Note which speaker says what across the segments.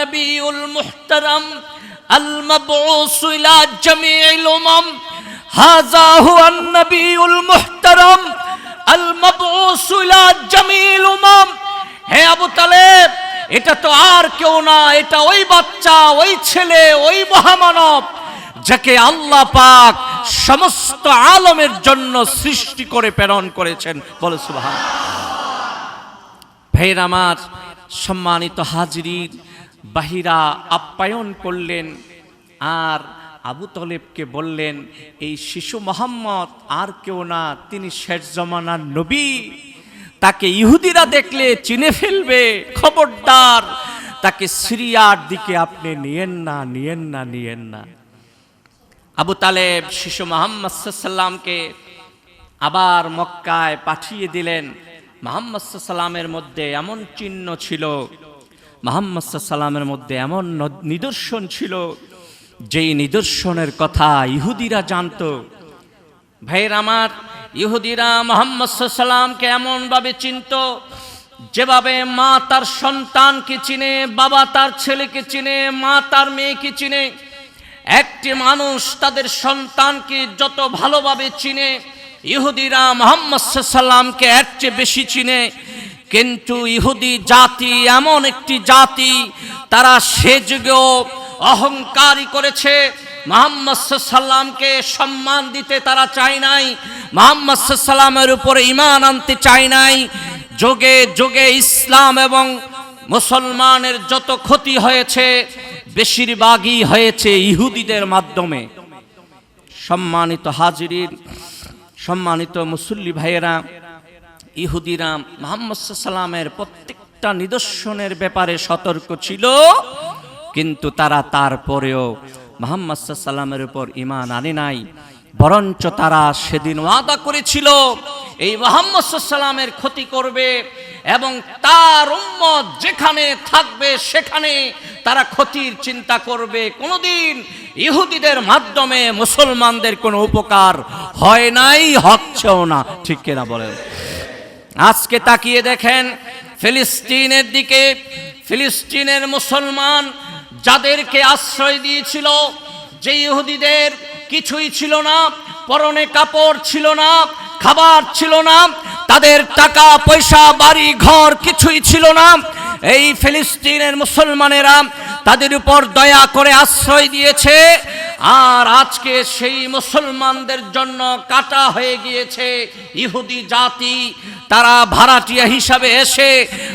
Speaker 1: নবিউল মুহতারাম আল মাবউস ইলা জামিউল উমাম। হাজা হুয়ান নবিউল মুহতারাম আল মাবউস ইলা জামিউল উমাম। হে আবু তালেব, এটা তো আর কেউ না, এটা ওই বাচ্চা, ওই ছেলে, ওই মহামানব যাকে আল্লাহ পাক সমস্ত আলমের জন্য সৃষ্টি করে প্রেরণ করেছেন। বলে সুবহান ভাইয়ের আমার সম্মানিত হাজিরির বাহিরা আপ্যায়ন করলেন আর আবু তলেবকে বললেন, এই শিশু মোহাম্মদ আর কেউ না, তিনি শেষ জমানার নবী। তাকে ইহুদিরা দেখলে চিনে ফেলবে, খবরদার। তাকে সিরিয়ার দিকে আপনি নিয়েন না নিয়েন না নিয়েন না। আবু তালেব শিশু মোহাম্মদ সাল্লামকে আবার মক্কায় পাঠিয়ে দিলেন। মোহাম্মদ সাল্লামের মধ্যে এমন চিহ্ন ছিল, মোহাম্মদ সাল্লামের মধ্যে এমন নিদর্শন ছিল, যেই নিদর্শনের কথা ইহুদিরা জানতো। ভাইয়ের আমার, ইহুদিরা মোহাম্মদ সাল্লামকে এমনভাবে চিনত, যেভাবে মা তার সন্তানকে চিনে, বাবা তার ছেলেকে চিনে, মা তার মেয়েকে চিনে, একটি মানুষ তাদের সন্তানকে যত ভালোভাবে চিনে ইহুদিরা মোহাম্মদ সাল্লামকে এর চেয়ে বেশি চিনে। কিন্তু ইহুদি জাতি এমন একটি জাতি, তারা সে যুগেও অহংকারী করেছে। মোহাম্মদ সাল্লামকে সম্মান দিতে তারা চায় নাই। মোহাম্মদ সাল্লামের উপরে ইমান আনতে চায় নাই। যোগে যোগে ইসলাম এবং মুসলমানের যত ক্ষতি হয়েছে, বেশিরভাগই হয়েছে ইহুদিদের মাধ্যমে। সম্মানিত হাজিরিন সম্মানিত মুসল্লি ভাইয়েরা, ইহুদিরা, মোহাম্মদ সাল্লামের প্রত্যেকটা নিদর্শনের ব্যাপারে সতর্ক ছিল, কিন্তু তারা তারপরেও মোহাম্মদ সাল্লামের উপর ইমান আনে নাই। বরঞ্চ তারা সেদিন ওয়াদা করেছিল, এই মোহাম্মদ সাল্লামের ক্ষতি করবে এবং তার উম্মত যেখানে থাকবে সেখানে তারা ক্ষতির চিন্তা করবে। কোনোদিন ইহুদিদের মাধ্যমে মুসলমানদের কোনো উপকার হয় নাই হচ্ছেও না। ঠিক কিনা বলেন? আজকে তাকিয়ে দেখেন, ফিলিস্তিনের দিকে ফিলিস্তিনের মুসলমান যাদেরকে আশ্রয় দিয়েছিল, যে ইহুদিদের কিছুই ছিল না, পরনে কাপড় ছিল না, খাবার ছিল না, তাদের টাকা, পয়সা, বাড়ি, ঘর কিছুই ছিল না। এই ফিলিস্তিনের মুসলমানেরা তাদের উপর দয়া করে আশ্রয় দিয়েছে। আর আজকে সেই মুসলমানদের জন্য কাটা হয়ে গিয়েছে ইহুদি জাতি। তারা ভাড়াটিয়া হিসাবে এসে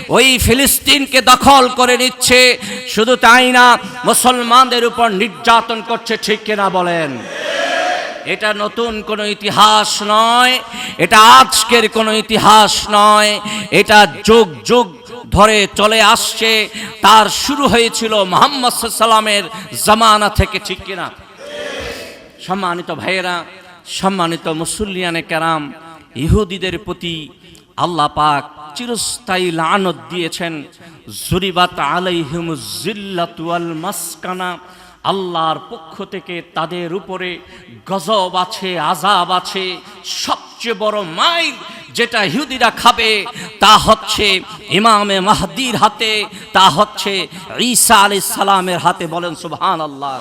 Speaker 1: ওই ফিলিস্তিনকে দখল করে নিচ্ছে। শুধু তাই না, মুসলমানদের উপর নির্যাতন করছে, ঠিক কিনা বলেন? এটা নতুন কোনো ইতিহাস নয়, এটা আজকের কোনো ইতিহাস নয়, এটা যুগ যুগ ধরে চলে আসছে। তার শুরু হয়েছিল মোহাম্মদ সাল্লামের জামানা থেকে, ঠিক কিনা? সম্মানিত ভাইয়েরা, সম্মানিত মুসল্লিয়ানে কেরাম, ইহুদিদের প্রতি আল্লাহ পাক চিরস্থায়ী লানত দিয়েছেন। জুরিবাত আলাইহিম জিল্লাতু ওয়াল মাসকানা, আল্লাহর পক্ষ থেকে তাদের উপরে গজব আছে আজাব আছে। সবচেয়ে বড় মাইল যেটা ইহুদিরা খাবে, তা হচ্ছে ইমামে মাহদির হাতে, তা হচ্ছে ঈসা আলাইহিস সালামের হাতে বলেন সুবহান আল্লাহ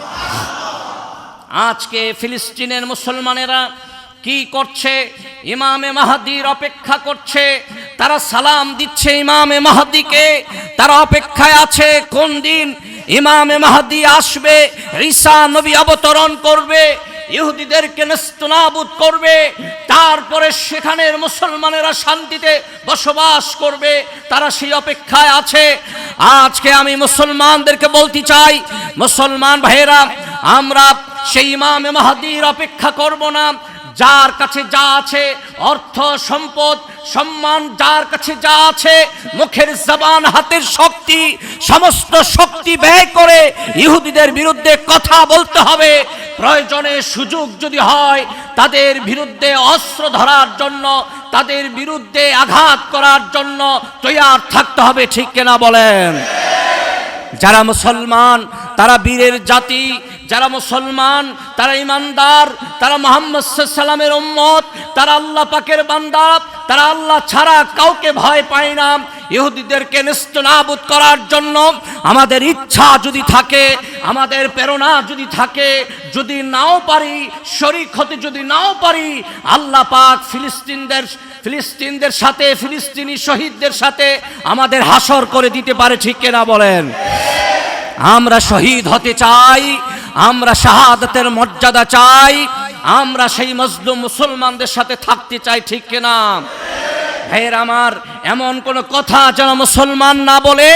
Speaker 1: আজকে ফিলিস্তিনের মুসলমানেরা কি করছে? ইমামে মাহাদির অপেক্ষা করছে। তারা সালাম দিচ্ছে ইমামে মাহাদিকে। তারা অপেক্ষায় আছে, কোন দিন ইমামে মাহাদি আসবে, ঈসা নবী অবতরণ করবে, ইহুদিদেরকে নেস্তনাবুদ করবে, তারপরে সেখানের মুসলমানেরা শান্তিতে বসবাস করবে, তারা সেই অপেক্ষায় আছে। আজকে আমি মুসলমানদেরকে বলতে চাই, মুসলমান ভাইয়েরা, আমরা সেই ইমামে মাহাদির অপেক্ষা করব না। যার কাছে যা আছে, অর্থ, সম্পদ, সম্মান, যার কাছে যা আছে, মুখের জবান, হাতের শক্তি, সমস্ত শক্তি ব্যয় করে ইহুদিদের বিরুদ্ধে কথা বলতে হবে। প্রয়োজনে সুযোগ যদি হয়, তাদের বিরুদ্ধে অস্ত্র ধরার জন্য, তাদের বিরুদ্ধে আঘাত করার জন্য তৈয়ার থাকতে হবে, ঠিক কেনা বলেন? যারা মুসলমান, তারা বীরের জাতি যারা মুসলমান, তারা ইমানদার, তারা মোহাম্মদ সাল্লামের উম্মত, তারা আল্লাহ পাকের বান্দা, তারা আল্লাহ ছাড়া কাউকে ভয় পায় না। ইহুদিদেরকে নেস্তনাবুদ করার জন্য আমাদের ইচ্ছা যদি থাকে, আমাদের প্রেরণা যদি থাকে, যদি নাও পারি, শরিক হতে যদি নাও পারি, আল্লাহ পাক ফিলিস্তিনদের ফিলিস্তিনদের সাথে, ফিলিস্তিনি শহীদদের সাথে আমাদের হাসর করে দিতে পারে, ঠিক কেনা বলেন? আমরা শহীদ হতে চাই আমরা শাহাদাতের মর্যাদা চাই, আমরা সেই মজলুম মুসলমানদের সাথে থাকতে চাই, ঠিক কিনা? ভাইয়ের আমার, এমন কোন কথা যেন মুসলমান না বলে,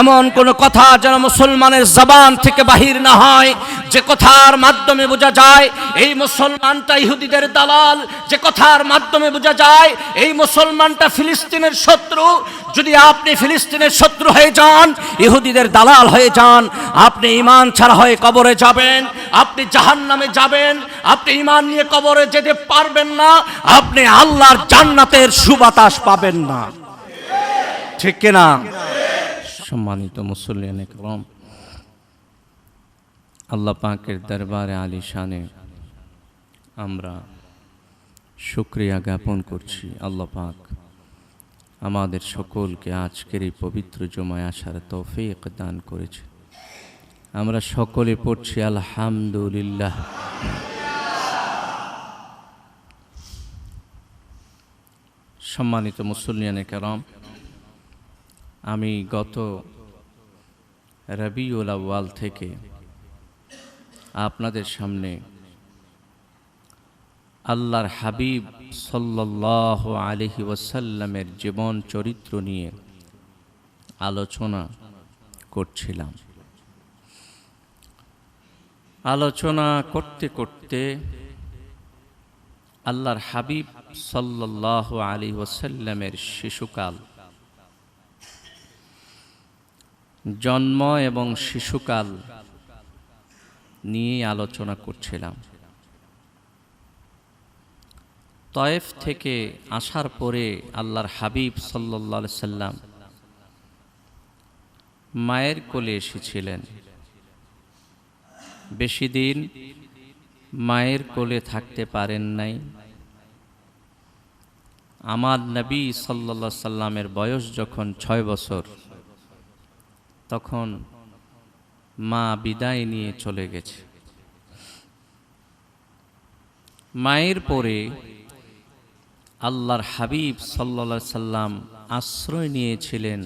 Speaker 1: এমন কোন কথা যেন মুসলমানের জবান থেকে বাহির না হয় যে কথার মাধ্যমে বোঝা যায়, এই মুসলমানটা ইহুদিদের দালাল। যে কথার মাধ্যমে বোঝা যায়, এই মুসলমানটা ফিলিস্তিনের শত্রু। যদি আপনি ফিলিস্তিনের শত্রু হয়ে যান, ইহুদিদের দালাল হয়ে যান, আপনি ইমান ছাড়া হয়ে কবরে যাবেন, আপনি জাহান নামে যাবেন, আপনি ইমান নিয়ে কবরে যেতে পারবেন না, আপনি আল্লাহর জান্নাতের সুবাতাস পাবেন না। ঠিক কিনা? সম্মানিত মুসল্লিয়ান আল্লাহ পাকের দরবারে আলী শানে আমরা শুক্রিয়া জ্ঞাপন করছি। আল্লাহ পাক আমাদের সকলকে আজকের এই পবিত্র জমায় আসার তৌফিক দান করেছে। আমরা সকলে পড়ছি, আলহামদুলিল্লাহ। সম্মানিত মুসল্লিয়ানে কেরম, আমি গত রবিউল আউয়াল থেকে আপনাদের সামনে। আল্লাহর হাবিব সাল্লাহ আলহি ওয়াসাল্লামের জীবন চরিত্র নিয়ে আলোচনা করছিলাম। আলোচনা করতে করতে আল্লাহর হাবিব সাল্লাহ আলী ওয়াসাল্লামের শিশুকাল, জন্ম এবং শিশুকাল নিয়ে আলোচনা করছিলাম। তয়েফ থেকে আসার পরে আল্লাহর হাবিব সাল্লাহ সাল্লাম মায়ের কোলে এসেছিলেন। বেশি দিন মায়ের কোলে থাকতে পারেন নাই। আমার নবী সাল্লা সাল্লামের বয়স যখন ছয় বছর, তখন মা বিদায় নিয়ে চলে গেছে। মায়ের পরে আল্লাহর হাবিব সাল্লা সাল্লাম আশ্রয় নিয়েছিলেন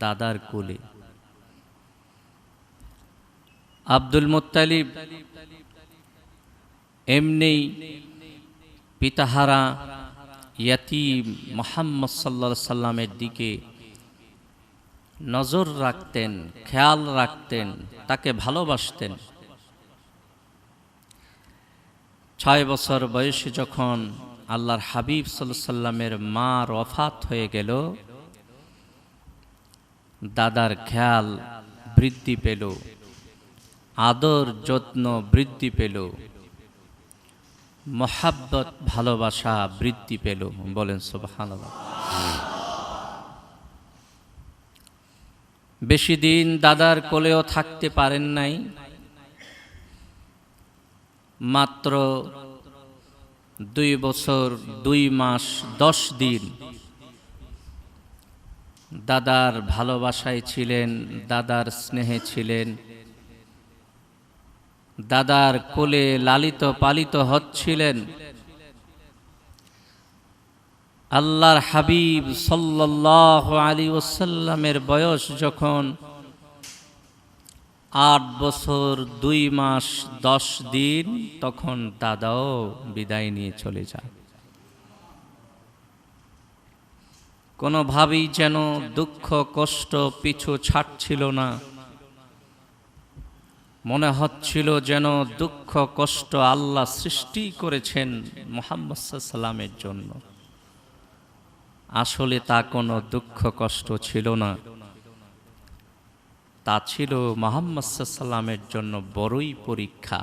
Speaker 1: দাদার কোলে। আব্দুল মুত্তালিব এমনি পিতাহারা ইয়াতিম মোহাম্মদ সাল্লা সাল্লামের দিকে নজর রাখতেন, খেয়াল রাখতেন, তাকে ভালোবাসতেন। ছয় বছর বয়সে যখন আল্লাহর হাবিব সাল্লামের মা রফাত হয়ে গেল, দাদার খেয়াল বৃদ্ধি পেল, আদর যত্ন বৃদ্ধি পেল, মহাব্বত ভালোবাসা বৃদ্ধি পেল। বলেন সুবাহান বেশি দিন দাদার কোলেও থাকতে পারেন নাই। মাত্র দুই বছর, দুই মাস, দশ দিন দাদার ভালোবাসায় ছিলেন, দাদার স্নেহে ছিলেন। দাদার কোলে লালিত পালিত হচ্ছিলেন। আল্লাহর হাবিব সাল্লাহ আলী ওসাল্লামের বয়স যখন আট বছর দুই মাস দশ দিন, তখন দাদাও বিদায় নিয়ে চলে যায়। কোনোভাবেই যেন দুঃখ, কষ্ট, পিছু ছাড়ছিল না। মনে হচ্ছিল যেন দুঃখ, কষ্ট আল্লাহ সৃষ্টি করেছেন মোহাম্মদ সাল্লামের জন্য। আসলে তা কোনো দুঃখ কষ্ট ছিল না। তা ছিল মোহাম্মদ সাল্লামের জন্য বড়ই পরীক্ষা।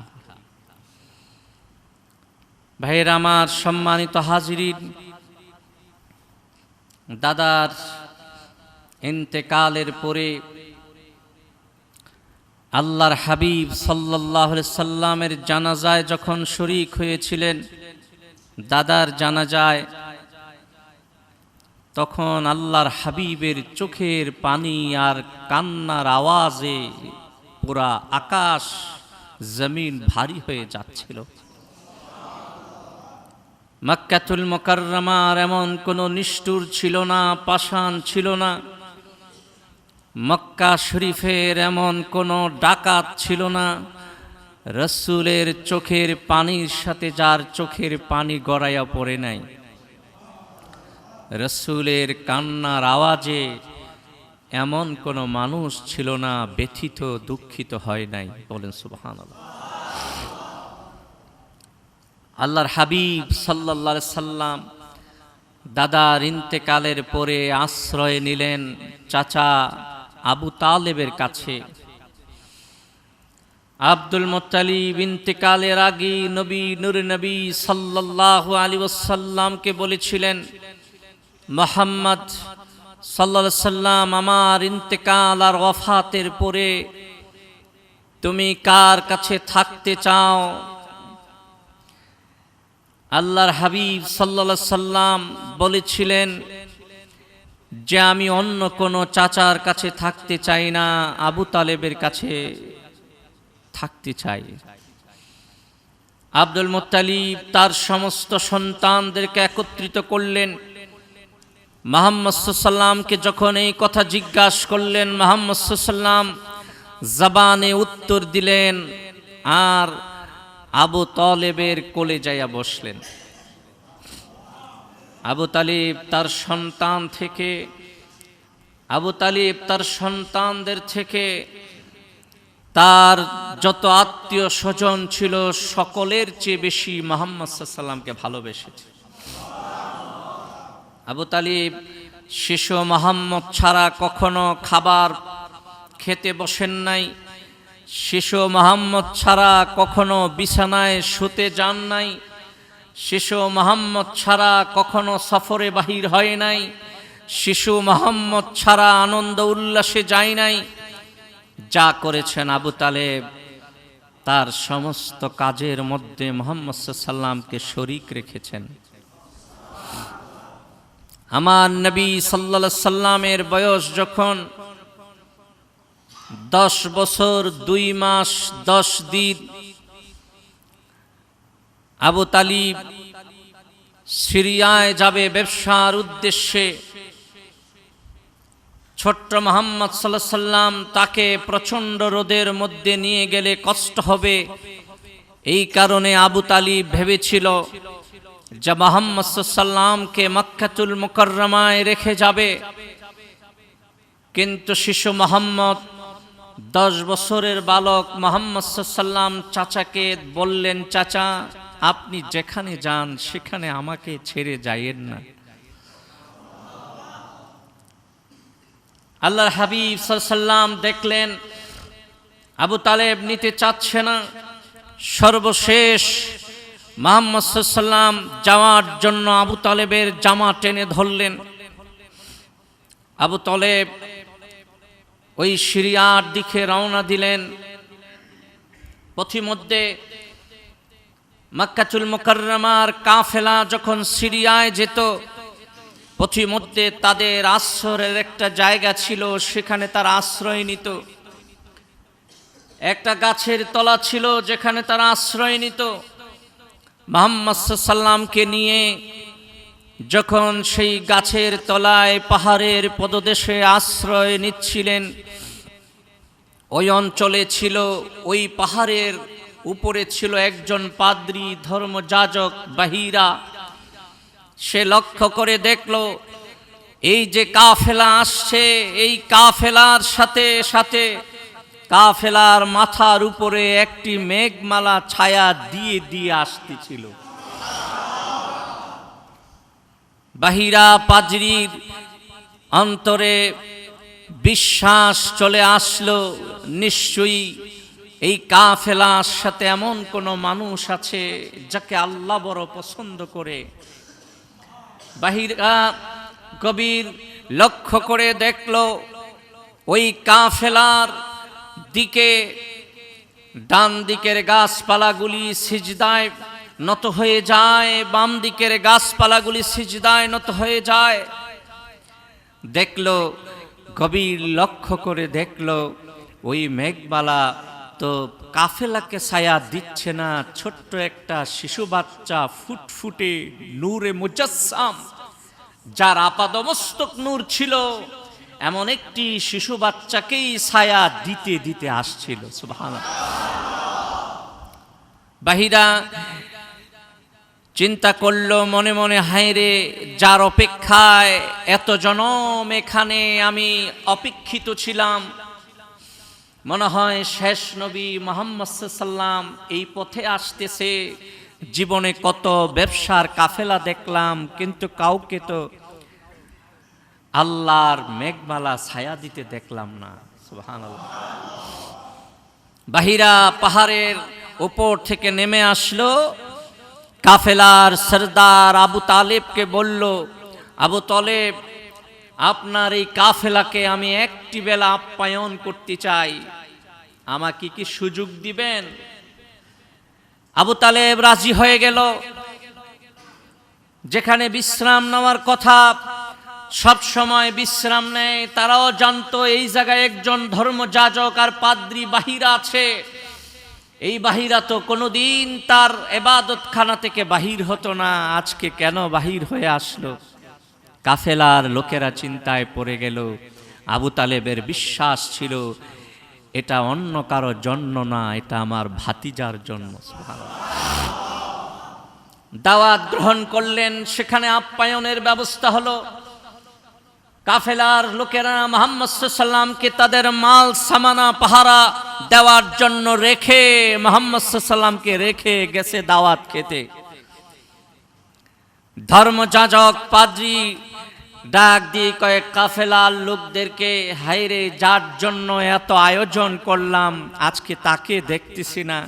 Speaker 1: ভাইয়ের আমার সম্মানিত হাজিরিন, দাদার ইন্তেকালের পরে আল্লাহর হাবিব সাল্লাহ সাল্লামের জানাজায় যখন শরিক হয়েছিলেন, দাদার জানাজায় তখন আল্লাহর হাবিবের চোখের পানি আর কান্নার আওয়াজে পুরা আকাশ, জমিন ভারী হয়ে যাচ্ছিল। মাক্কাতুল মোকাররমার এমন কোনো নিষ্ঠুর ছিল না, পাষাণ ছিল না। মক্কা শরীফের এমন কোনো ডাকাত ছিল না। রসুলের চোখের পানির সাথে যার চোখের পানি গড়াইয়া পড়ে নাই। রসুলের কান্নার আওয়াজে এমন কোনো মানুষ ছিল না, ব্যথিত, দুঃখিত হয় নাই। বলেন সুবহান আল্লাহর হাবিব আলাইহি সাল্লাম দাদার ইন্তেকালের পরে আশ্রয় নিলেন চাচা আবু তালেবের কাছে। আব্দুল মোত্তালিব ইন্তেকালের আগে নবী নূর নবী সাল্লাল্লাহু আলী ওসাল্লামকে বলেছিলেন মোহাম্মদ সাল্লা সাল্লাম, আমার ইন্তেকাল আর ওয়াফাতের পরে তুমি কার কাছে থাকতে চাও? আল্লাহর হাবিব সাল্লা সাল্লাম বলেছিলেন যে, আমি অন্য কোনো চাচার কাছে থাকতে চাই না, আবু তালেবের কাছে থাকতে চাই। আব্দুল মোত্তালিব তার সমস্ত সন্তানদেরকে একত্রিত করলেন। মোহাম্মদ সাল্লামকে যখন এই কথা জিজ্ঞাসা করলেন, মোহাম্মদ সাল্লাম জবানে উত্তর দিলেন, আর আবু তলেবের কোলে যাইয়া বসলেন। আবু তালিব তার সন্তান থেকে, আবু তালিব তার সন্তানদের থেকে, তার যত আত্মীয় স্বজন ছিল, সকলের চেয়ে বেশি মোহাম্মদ সাল্লামকে ভালোবেসেছে। আবু তালিব, শিশু মোহাম্মদ ছাড়া কখনো খাবার খেতে বসেন নাই, শিশু মোহাম্মদ ছাড়া কখনো বিছানায় শুতে যান নাই, শিশু মোহাম্মদ ছাড়া কখনো সফরে বাহির হয় নাই, শিশু মোহাম্মদ ছাড়া আনন্দ উল্লাসে যায় নাই। যা করেছেন আবু তালেব, তার সমস্ত কাজের মধ্যে মোহাম্মদ সাল্লামকে শরিক রেখেছেন। আমার নবী সাল্লা সাল্লামের বয়স যখন দশ বছর, দুই মাস, দশ দিন, আবু তালিব সিরিয়ায় যাবে ব্যবসার উদ্দেশ্যে। ছোট্ট মোহাম্মদ সাল্লাহ সাল্লাম তাকে প্রচণ্ড রোদের মধ্যে নিয়ে গেলে কষ্ট হবে। এই কারণে আবু তালিব ভেবেছিল যা মোহাম্মদ সাল্লামকে মক্কাতুল মুকরমায় রেখে যাবে। কিন্তু শিশু মোহাম্মদ, দশ বছরের বালক মোহাম্মদ সাল্লাম চাচাকে বললেন, চাচা, আপনি যেখানে যান, সেখানে আমাকে ছেড়ে যাইয়েন না। আল্লাহর হাবিব সাল্লাম দেখলেন, আবু তালেব নিতে চাচ্ছে না। সর্বশেষ মোহাম্মদ সাল্লাম যাওয়ার জন্য আবু তালেবের জামা টেনে ধরলেন। আবু তালেব ওই সিরিয়ার দিকে রওনা দিলেন। পথিমধ্যে মাক্কাচুল মোকাররমার কাফেলা যখন সিরিয়ায় যেত, পথিমধ্যে তাদের আশ্রয়ের একটা জায়গা ছিল, সেখানে তার আশ্রয় নিত। একটা গাছের তলা ছিল, যেখানে তারা আশ্রয় নিত। মোহাম্মদ সাল্লামকে নিয়ে যখন সেই গাছের তলায় পাহাড়ের পদদেশে আশ্রয় নিচ্ছিলেন, ওই অঞ্চলে ছিল, ওই পাহাড়ের উপরে ছিল একজন পাদ্রী ধর্মযাজক বাহিরা। সে লক্ষ্য করে দেখল, এই যে কাফেলা আসছে, এই কাফেলার সাথে সাথে কাফেলার মাথার উপরে একটি মেঘমালা ছায়া দিয়ে দিয়ে আসতেছিল। বাহিরা পাজরির অন্তরে বিশ্বাস চলে আসলো, নিশ্চয়ই এই কাফেলার সাথে এমন কোনো মানুষ আছে যাকে আল্লাহ বড় পছন্দ করে। বাহিরা কবির লক্ষ্য করে দেখল, ওই কাফেলার দিকে, ডান দিকের গাছপালাগুলি সিজদায় নত হয়ে যায়, বাম দিকের গাছপালাগুলি সিজদায় নত হয়ে যায়। দেখল, গভীর লক্ষ্য করে দেখল, ওই মেঘবালা তো কাফেলাকে ছায়া দিচ্ছে না, ছোট্ট একটা শিশু বাচ্চা ফুটফুটে নূরে মুজাসসাম, যার আপাদমস্তক নূর ছিল। এমন একটি শিশু বাচ্চাকেই ছায়া দিতে দিতে আসছিল। বাহিরা চিন্তা করল, মনে মনে হায়রে যার অপেক্ষায় এত জনম এখানে আমি অপেক্ষিত ছিলাম। মনে হয় শেষ নবী মোহাম্মদ সাল্লাম এই পথে আসতেছে। জীবনে কত ব্যবসার কাফেলা দেখলাম, কিন্তু কাউকে তো আল্লাহর মেঘমালা ছায়া দিতে দেখলাম না। বাহিরা পাহাড়ের ওপর থেকে নেমে আসলো। কাফেলার সর্দার আবু তালেবকে বলল, আবু তালেব, আপনার এই কাফেলাকে আমি একটি বেলা আপ্যায়ন করতে চাই। আমাকে কি সুযোগ দিবেন? আবু তালেব রাজি হয়ে গেল। যেখানে বিশ্রাম নেওয়ার কথা সব সময় বিশ্রাম নেয়, তারাও জানতো এই জায়গায় একজন ধর্মযাজক আর পাদ্রী বাহিরা আছে। এই বাহিরা তো কোনোদিন তার এবাদতখানা থেকে বাহির হতো না, আজকে কেন বাহির হয়ে আসলো? কাফেলার লোকেরা চিন্তায় পড়ে গেল, আবু তালেবের বিশ্বাস ছিল, এটা অন্য কারও জন্য না, এটা আমার ভাতিজার জন্য। দাওয়াত গ্রহণ করলেন, সেখানে আপ্যায়নের ব্যবস্থা হলো। কাফেলার লোকেরা মোহাম্মদ সাল্লামকে তাদের মাল, সামানা, পাহারা দেওয়ার জন্য রেখে মোহাম্মদ সাল্লামকে রেখে গেছে দাওয়াত খেতে। ধর্মযাজক পাদ্রি ডাক দিয়ে কয়েক কাফেলার লোকদেরকে হাইরে যার জন্য এত আয়োজন করলাম, আজকে তাকে দেখতেছি না।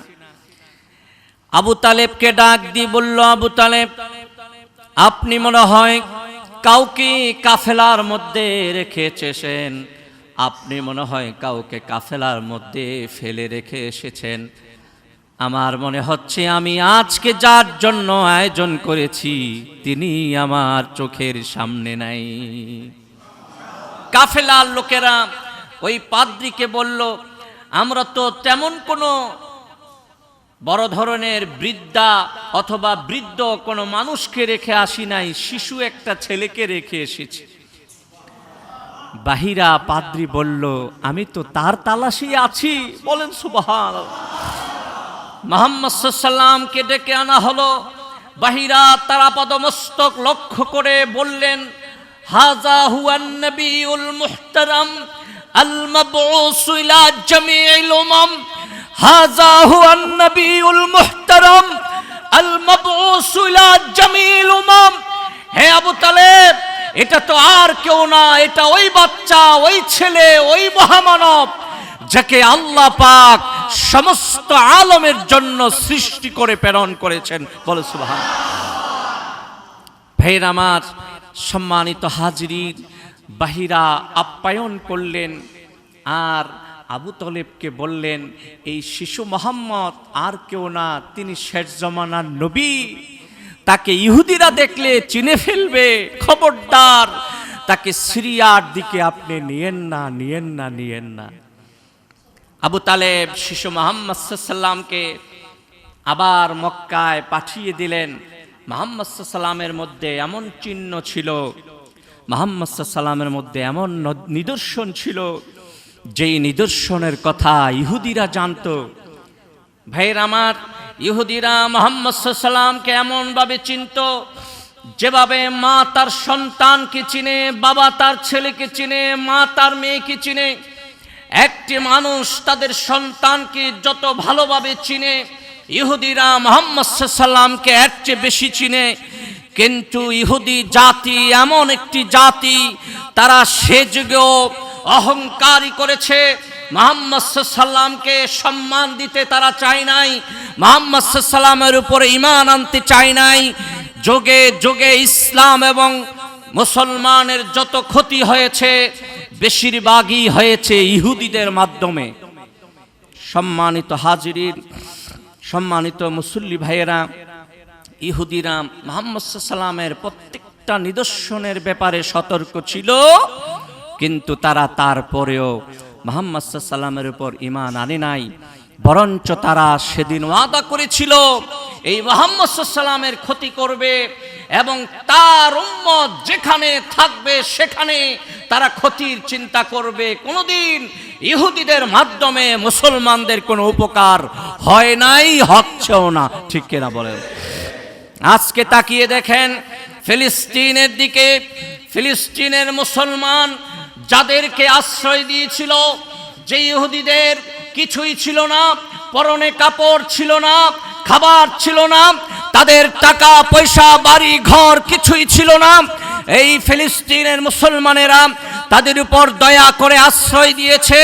Speaker 1: আবু তালেবকে ডাক দিয়ে বলল, আবু তালেব, আপনি মনে হয় কাউকে কাফেলার মধ্যে রেখে এসেছেন আপনি মনে হয় কাউকে কাফেলার মধ্যে ফেলে রেখে এসেছেন। আমার মনে হচ্ছে আমি আজকে যার জন্য আয়োজন করেছি, তিনি আমার চোখের সামনে নাই। কাফেলার লোকেরা ওই পাদ্রিকে বলল, আমরা তো তেমন কোনো বড় ধরনের বৃদ্ধা অথবা বৃদ্ধ কোনো মানুষকে রেখে আসি নাই, শিশু একটা ছেলেকে রেখে এসেছি। বাহিরা পাদ্রি বলল, আমি তো তার তালাশি আছি। বলেন সুবহান মোহাম্মদ সাল্লামকে ডেকে আনা হলো। বাহিরা তারা পদমস্তক লক্ষ্য করে বললেন, হাজা হুয়ান নবিউল মুহতারাম, আল মাবউস ইলা জামিউল উমাম। হুয়ান নবিউল মুহতারাম আল মাবউস ইলা জামিউল উমাম। হে আবু তালেব, এটা তো আর কেউ না, এটা ওই বাচ্চা, ওই ছেলে, ওই মহামানব যাকে আল্লাহ পাক সমস্ত আলমের জন্য সৃষ্টি করে প্রেরণ করেছেন। বলে সুবহান ভাইয়ের আমার সম্মানিত হাজিরির বাহিরা আপ্যায়ন করলেন আর আবু তলেবকে বললেন, এই শিশু মোহাম্মদ আর কেউ না, তিনি শেষ জমানার নবী। তাকে ইহুদিরা দেখলে চিনে ফেলবে, খবরদার। তাকে সিরিয়ার দিকে আপনি নিয়েন না নিয়েন না নিয়েন না। আবু তালেব শিশু মোহাম্মদ সাল্লামকে আবার মক্কায় পাঠিয়ে দিলেন। মোহাম্মদ সাল্লামের মধ্যে এমন চিহ্ন ছিল, মোহাম্মদ সাল্লামের মধ্যে এমন নিদর্শন ছিল যেই নিদর্শনের কথা ইহুদিরা জানতো, ভাইয়ের আমার, ইহুদিরা মোহাম্মদ সাল্লামকে এমনভাবে চিনত, যেভাবে মা তার সন্তানকে চিনে, বাবা তার ছেলেকে চিনে, মা তার মেয়েকে চিনে, একটি মানুষ তাদের সন্তানকে যত ভালোভাবে চিনে, ইহুদিরা মোহাম্মদ সাল্লামকে এর চেয়ে বেশি চিনে। কিন্তু ইহুদি জাতি এমন একটি জাতি, তারা সে যুগেও অহংকারী করেছে। মোহাম্মদ সম্মান দিতে তারা চায় নাই। মোহাম্মদ সাল্লামের উপরে ইমান আনতে চায় নাই। যোগে যোগে ইসলাম এবং মুসলমানের যত ক্ষতি হয়েছে, বেশিরভাগই হয়েছে ইহুদিদের মাধ্যমে। সম্মানিত হাজিরির সম্মানিত মুসল্লি ভাইয়েরা, ইহুদিরা, মোহাম্মদ সাল্লামের প্রত্যেকটা নিদর্শনের ব্যাপারে সতর্ক ছিল। কিন্তু তারা তারপরেও মোহাম্মদ সাল্লামের উপর ইমান আনে নাই। বরঞ্চ তারা সেদিন ওয়াদা করেছিল, এই মোহাম্মদ সাল্লামের ক্ষতি করবে এবং তার উম্মত যেখানে থাকবে সেখানে তারা ক্ষতির চিন্তা করবে। কোনোদিন ইহুদিদের মাধ্যমে মুসলমানদের কোনো উপকার হয় নাই হচ্ছেও না। ঠিক কিনা বলেন? আজকে তাকিয়ে দেখেন, ফিলিস্তিনের দিকে ফিলিস্তিনের মুসলমান যাদেরকে আশ্রয় দিয়েছিল, যে ইহুদিদের কিছুই ছিল না, পরনে কাপড় ছিল না, খাবার ছিল না, তাদের টাকা, পয়সা, বাড়ি, ঘর কিছুই ছিল না। এই ফিলিস্তিনের মুসলমানেরা তাদের উপর দয়া করে আশ্রয় দিয়েছে।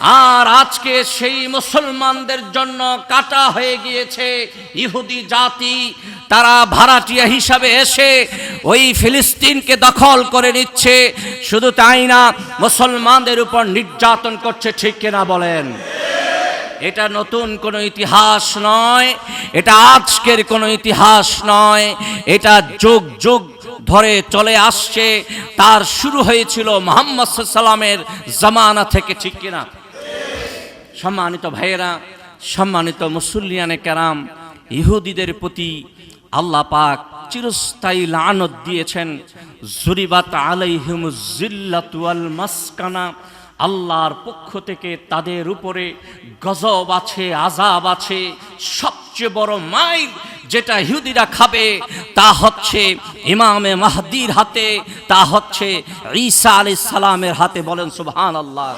Speaker 1: আর আজকে সেই মুসলমানদের জন্য কাটা হয়ে গিয়েছে ইহুদি জাতি। তারা ভাড়াটিয়া হিসাবে এসে ওই ফিলিস্তিনকে দখল করে নিচ্ছে। শুধু তাই না, মুসলমানদের উপর নির্যাতন করছে, ঠিক কিনা বলেন? এটা নতুন কোনো ইতিহাস নয়, এটা আজকের কোনো ইতিহাস নয়, এটা যুগ যুগ ধরে চলে আসছে। তার শুরু হয়েছিল মোহাম্মদ সাল্লামের জামানা থেকে, ঠিক কিনা? সম্মানিত ভাইয়েরা, সম্মানিত মুসল্লিয়ানে কেরাম, ইহুদিদের প্রতি আল্লাহ পাক চিরস্থায়ী লানত দিয়েছেন। জুরিবাত আলাইহিম জিল্লাতুয়াল মাসকানা, আল্লাহর পক্ষ থেকে তাদের উপরে গজব আছে আজাব আছে। সবচেয়ে বড় মাইল যেটা ইহুদিরা খাবে, তা হচ্ছে ইমামে মাহদির হাতে, তা হচ্ছে ঈসা আলাইহিস সালামের হাতে বলেন সুবহান আল্লাহ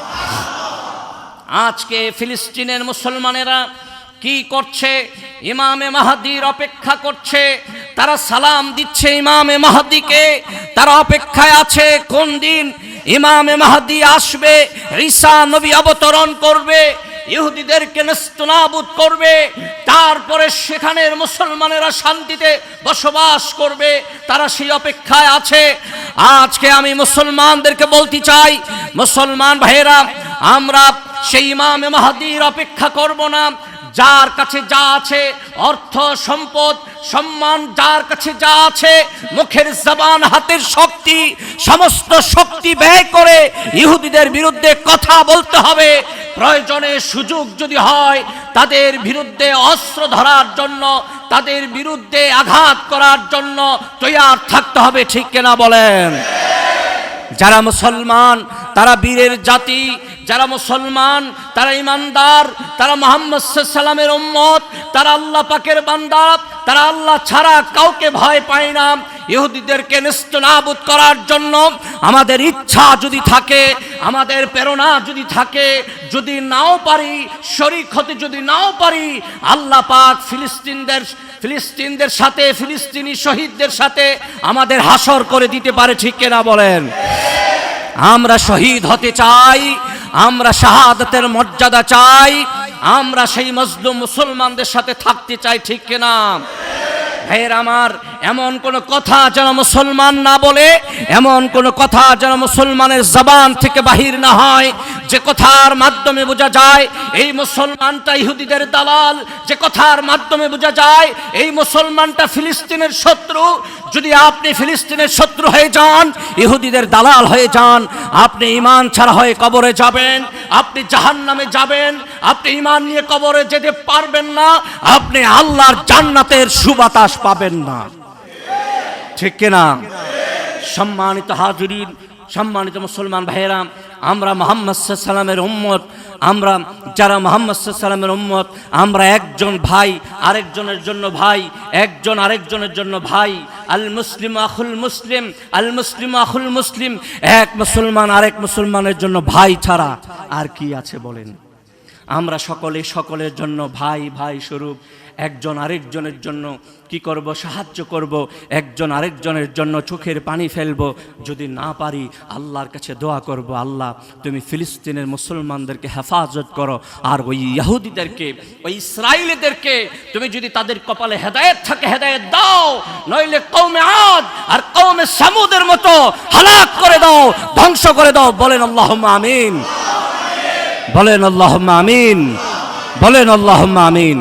Speaker 1: আজকে ফিলিস্তিনের মুসলমানেরা কি করছে? ইমামে মাহাদির অপেক্ষা করছে। তারা সালাম দিচ্ছে ইমামে মাহাদিকে। তারা অপেক্ষায় আছে, কোন দিন ইমামে মাহাদি আসবে, ঈসা নবী অবতরণ করবে, ইহুদিদেরকে নেস্তনাবুদ করবে, তারপরে সেখানের মুসলমানেরা শান্তিতে বসবাস করবে, তারা সেই অপেক্ষায় আছে। আজকে আমি মুসলমানদেরকে বলতে চাই, মুসলমান ভাইয়েরা, আমরা সেই ইমামে মাহাদির অপেক্ষা করব না। যার কাছে যা আছে, অর্থ, সম্পদ, সম্মান, যার কাছে যা আছে, মুখের জবান, হাতের শক্তি, সমস্ত শক্তি ব্যয় করে ইহুদিদের বিরুদ্ধে কথা বলতে হবে। প্রয়োজনে সুযোগ যদি হয়, তাদের বিরুদ্ধে অস্ত্র ধরার জন্য, তাদের বিরুদ্ধে আঘাত করার জন্য তৈয়ার থাকতে হবে, ঠিক কেনা বলেন? যারা মুসলমান, তারা বীরের জাতি যারা মুসলমান, তারা ইমানদার, তারা মোহাম্মদ সাল্লামের উম্মত, তারা আল্লাহ পাকের বান্দা, তারা আল্লাহ ছাড়া কাউকে ভয় পায় না। ইহুদিদেরকে নিস্তনাবুদ করার জন্য আমাদের ইচ্ছা যদি থাকে, আমাদের প্রেরণা যদি থাকে, যদি নাও পারি, শরিক হতে যদি নাও পারি, আল্লাহ পাক ফিলিস্তিনদের ফিলিস্তিনদের সাথে, ফিলিস্তিনি শহীদদের সাথে আমাদের হাসর করে দিতে পারে, ঠিক কেনা বলেন? আমরা শহীদ হতে চাই আমরা শাহাদাতের মর্যাদা চাই, আমরা সেই মজলুম মুসলমানদের সাথে থাকতে চাই, ঠিক কিনা? ভাইয়ের আমার এমন কোন কথা যেন মুসলমান না বলে, এমন কোন কথা যেন মুসলমানের জবান থেকে বাহির না হয়। যে কথার মাধ্যমে বোঝা যায়, এই মুসলমানটা ইহুদিদের দালাল। যে কথার মাধ্যমে বোঝা যায়, এই মুসলমানটা ফিলিস্তিনের শত্রু। যদি আপনি ফিলিস্তিনের শত্রু হয়ে যান, ইহুদিদের দালাল হয়ে যান, আপনি ইমান ছাড়া হয়ে কবরে যাবেন, আপনি জাহান নামে যাবেন, আপনি ইমান নিয়ে কবরে যেতে পারবেন না, আপনি আল্লাহর জান্নাতের সুবাতাস পাবেন না। ঠিক কিনা? সম্মানিত হাজুরিন, সম্মানিত মুসলমান ভাইয়েরা আমরা মোহাম্মদ সাল্লামের উম্মত, আমরা যারা মোহাম্মদ সাল্লামের উম্মত, আমরা একজন ভাই, আরেকজনের জন্য ভাই, একজন আরেকজনের জন্য ভাই, আল মুসলিম আখুল মুসলিম, আল মুসলিম আখুল মুসলিম, এক মুসলমান আরেক মুসলমানের জন্য ভাই ছাড়া আর কি আছে বলেন? আমরা সকলে সকলের জন্য ভাই ভাই স্বরূপ, একজন আরেকজনের জন্য কি করব? সাহায্য করব। একজন আরেকজনের জন্য চোখের পানি ফেলব। যদি না পারি, আল্লাহর কাছে দোয়া করব, আল্লাহ, তুমি ফিলিস্তিনের মুসলমানদেরকে হেফাজত করো। আর ওই ইহুদিদেরকে, ওই ইসরায়েলিদেরকে তুমি যদি তাদের কপালে হেদায়েত থাকে, হেদায়েত দাও। নইলে কৌমে আদ আর কৌমে সামুদের মতো হালাক করে দাও, ধ্বংস করে দাও। বলেন আল্লাহ আমিন। বলেন আল্লাহ আমিন। বলেন আল্লাহ আমিন।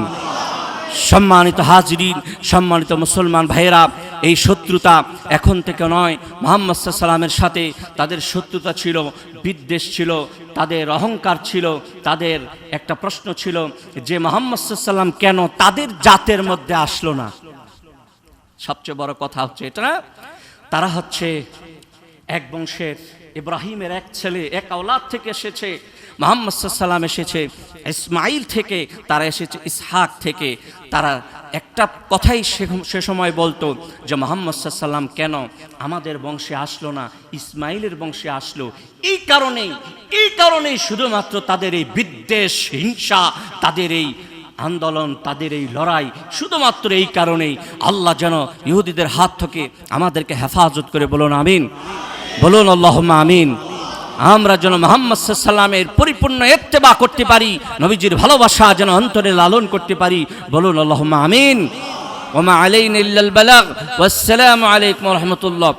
Speaker 1: সম্মানিত হাজরিন, সম্মানিত মুসলমান ভাইয়েরা, এই শত্রুতা এখন থেকে নয়। মোহাম্মদ সাল্লামের সাথে তাদের শত্রুতা ছিল, বিদ্বেষ ছিল, তাদের অহংকার ছিল, তাদের একটা প্রশ্ন ছিল যে মোহাম্মদ সাল্লাম কেন তাদের জাতের মধ্যে আসলো না? সবচেয়ে বড় কথা হচ্ছে এটা তারা হচ্ছে এক বংশের ইব্রাহিমের এক ছেলে, এক আওলাদ থেকে এসেছে, মোহাম্মদ সাল্লাম এসেছে ইসমাইল থেকে তারা এসেছে, ইসহাক থেকে তারা একটা কথাই সে- সময় বলতো যে, মোহাম্মদ সাল্লাম কেন আমাদের বংশে আসলো না? ইসমাইলের বংশে আসলো। এই কারণেই এই কারণেই শুধুমাত্র তাদের এই বিদ্বেষ, হিংসা, তাদের এই আন্দোলন, তাদের এই লড়াই, শুধুমাত্র এই কারণেই আল্লাহ যেন ইহুদিদের হাত থেকে আমাদেরকে হেফাজত করে বলুন, আমিন। বলুন আল্লাহ আমিন। আমরা যেন মোহাম্মদ সাল্লামের পরিপূর্ণ এত্তেবা করতে পারি, নবীজির ভালোবাসা যেন অন্তরে লালন করতে পারি। বলুন আল্লাহ আমিন। ওমা আলাইন ইল্লাল বালাগ। ওয়াসসালামু আলাইকুম রহমতুল্লাহ।